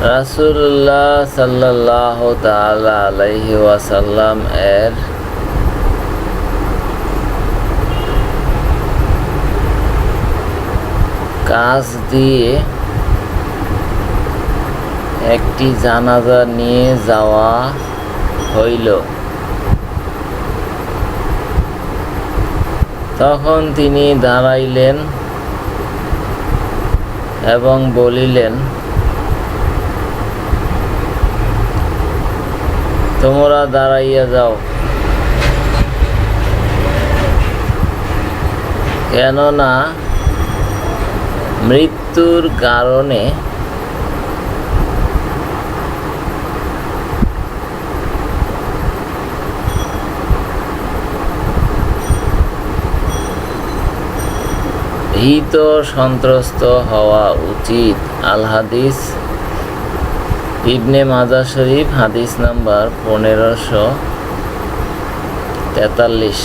রাসুল্লাহ সাল্লাহ তালা আলাইহি ওয়াসাল্লাম এর কাজ দিয়ে একটি জানাজা নিয়ে যাওয়া হইল। তখন তিনি দাঁড়াইলেন এবং বলিলেন তোমরা দাঁড়াইয়া যাও। কেননা মৃত্যুর কারণে ভীত সন্ত্রস্ত হওয়া উচিত। আল হাদিস ইবনে মাজা শরীফ হাদিস নাম্বার পনেরোশো তেতাল্লিশ।